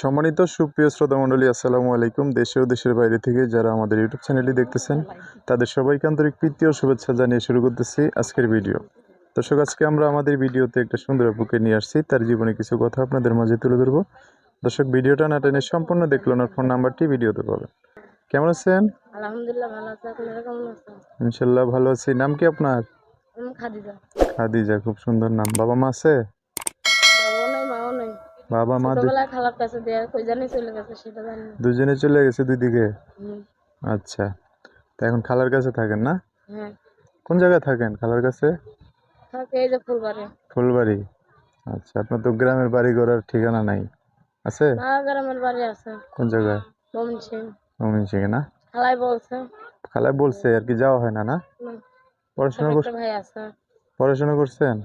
সম্মানিত সুপ্রিয় শ্রোতা মণ্ডলী আসসালামু আলাইকুম। দেশে ও দেশের বাইরে থেকে যারা আমাদের ইউটিউব চ্যানেলটি দেখতেছেন তাদের সবাইকে আন্তরিক প্রীতি ও শুভেচ্ছা জানিয়ে শুরু করতেছি আজকের ভিডিও। দর্শক আজকে আমরা আমাদের ভিডিওতে একটা সুন্দর আপুকে নিয়ে আসছি। তার জীবনে কিছু কথা আপনাদের মাঝে তুলে ধরবো। দর্শক ভিডিওটা না টেনে সম্পূর্ণ দেখল ওনার ফোন নাম্বারটি ভিডিওতে পাবেন। কেমন আছেন? আলহামদুলিল্লাহ ভালো আছে। আপনারা কেমন আছেন? ইনশাল্লাহ ভালো আছি। নাম কি আপনার? খাদিজা খুব সুন্দর নাম। বাবা মা আছে বাবাও নাই মাও নাই বাবা মা দু- খালার কাছে দেয়া কই চলে গেছে সেটা জানি দুজনে চলে গেছে দুই দিকে আচ্ছা। তা এখন খালার কাছে থাকেন না? হ্যাঁ। কোন জায়গায় থাকেন খালার কাছে? থাকে এই যে ফুলবাড়ি। ফুলবাড়ি। আচ্ছা আপনার তো গ্রামের বাড়ি ঘরের ঠিকানা নাই। আছে? না গ্রামের বাড়ি আছে। কোন জায়গায়? মমিন সিং। মমিন সিং না? খালাই বলছে। খালায় বলছে আর কি যাওয়া হয় না না? পড়াশোনা একটা কর- ভাই আছে। পড়াশোনা করছেন?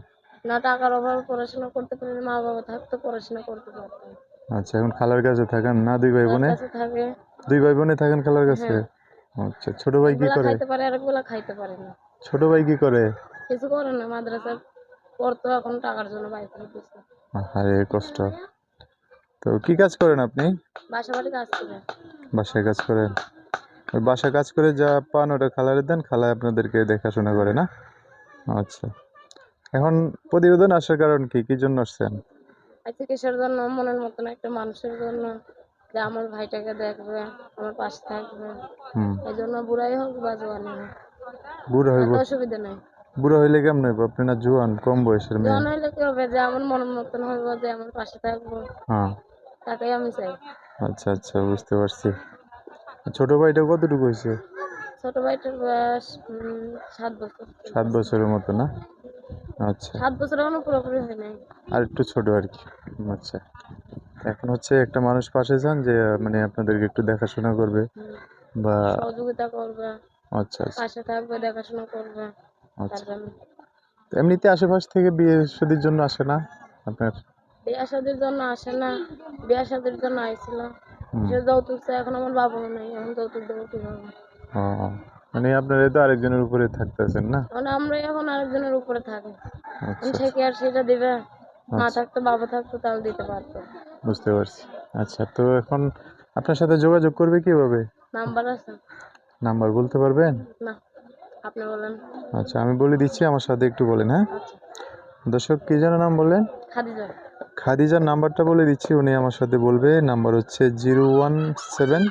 না টাকার অভাবে পড়াশোনা করতে পারি মা বাবা থাকতো পড়াশোনা করতে পারতাম আচ্ছা এখন খালার কাছে থাকেন না? দুই ভাই বোনে কাছে থাকে। দুই ভাই বোনে থাকেন খালার কাছে? হ্যাঁ। আচ্ছা ছোট ভাই কি করে? খাইতে পারে আর একবেলা খাইতে পারে না। ছোট ভাই কি করে? কিছু করে না মাদ্রাসা পড়তো এখন টাকার জন্য বাইক দিচ্ছে আরে কষ্ট। তো কি কাজ করেন আপনি? বাসা বাড়ি কাজ করে। বাসায় কাজ করেন। বাসায় কাজ করে যা পান ওটা খালারে দেন খালায় আপনাদেরকে দেখাশোনা করে না? আচ্ছা। এখন প্রতিবেদন আসার কারণ কি? কি জন্য আসছেন? আজকে কিসের জন্য? মনের মতন একটা মানুষের জন্য যে আমার ভাইটাকে দেখবে আমার পাশে থাকবে। হুম। এই জন্য বুড়াই হোক বা জোয়ানি হোক। বুড়ো হইব। অসুবিধা নেই। বুড়ো হইলে কেমন হইব? আপনি না জুয়ান কম বয়সের মেয়ে। জোয়ান হইলে কি হবে? যে আমার মনের মতন হইব যে আমার পাশে থাকব। হ্যাঁ। তাকেই আমি চাই। আচ্ছা আচ্ছা বুঝতে পারছি। ছোট ভাইটা কতটুকু হয়েছে? ছোট ভাইটার বয়স সাত বছর। সাত বছরের মতো না? আচ্ছা। সাত বছর এখনও পুরোপুরি হয় নাই। আর একটু ছোট আর কি আচ্ছা। এখন হচ্ছে একটা মানুষ পাশে যান যে মানে আপনাদেরকে একটু দেখাশোনা করবে বা সহযোগিতা করবে। আচ্ছা আচ্ছা। পাশে থাকবে দেখাশোনা করবে। আচ্ছা। এমনিতে আশেপাশ থেকে বিয়ে শাদির জন্য আসে না আপনার? বিয়া শাদির জন্য আসে না। বিয়া শাদির জন্য আইছিল। সে যৌতুক চাই এখন আমার বাবাও নেই। এখন যৌতুক দেবো কীভাবে? মানে আপনারা তো আরেকজনের উপরে থাকতেছেন না? মানে আমরা এখন আরেকজনের উপরে থাকি আচ্ছা। সে কি আর সেটা দিবে? মা আচ্ছা। থাকতো বাবা থাকতো তাহলে দিতে পারতো। বুঝতে পারছি। আচ্ছা তো এখন আপনার সাথে যোগাযোগ করবে কীভাবে? নাম্বার আছে। নাম্বার বলতে পারবেন? না আপনি বলেন। আচ্ছা আমি বলে দিচ্ছি আমার সাথে একটু বলেন হ্যাঁ? আচ্ছা। দর্শক কি যেন নাম বললেন খাদিজা। খাদিজার নাম্বারটা বলে দিচ্ছি উনি আমার সাথে বলবে। নাম্বার হচ্ছে zero one seven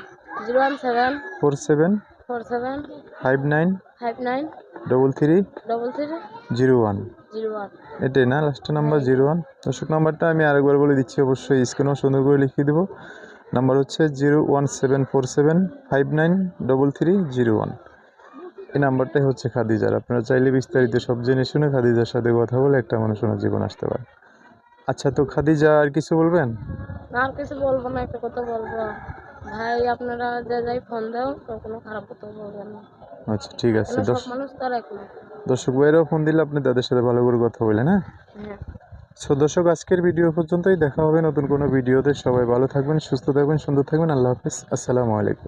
zero one seven four seven four seven five nine five nine double three double three zero one zero one এটাই না? লাস্টের নাম্বার জিরো ওয়ান দর্শক নাম্বারটা আমি আরেকবার বলে দিচ্ছি অবশ্যই স্ক্রিনেও সুন্দর করে লিখিয়ে দেবো। নাম্বার হচ্ছে zero one seven four seven five nine double three zero one এই নাম্বারটাই হচ্ছে খাদিজার। আপনারা চাইলে বিস্তারিত সব জেনে শুনে খাদিজার সাথে কথা বলে একটা মানুষের জীবন আসতে পারে। আচ্ছা তো খাদিজা আর কিছু বলবেন? আর কিছু বলব না একটা কথা বলব। ভাই আপনারা যে যাই ফোন দাও তো কোনো খারাপ কথা বলবেন না। আচ্ছা ঠিক আছে দশ মানুষ তার এক দর্শক ভাইরাও ফোন দিলে আপনি তাদের সাথে ভালো করে কথা বলেন হ্যাঁ? হ্যাঁ। সো দর্শক আজকের ভিডিও পর্যন্তই। দেখা হবে নতুন কোনো ভিডিওতে সবাই ভালো থাকবেন সুস্থ থাকবেন সুন্দর থাকবেন। আল্লাহ হাফিজ। আসসালামু আলাইকুম।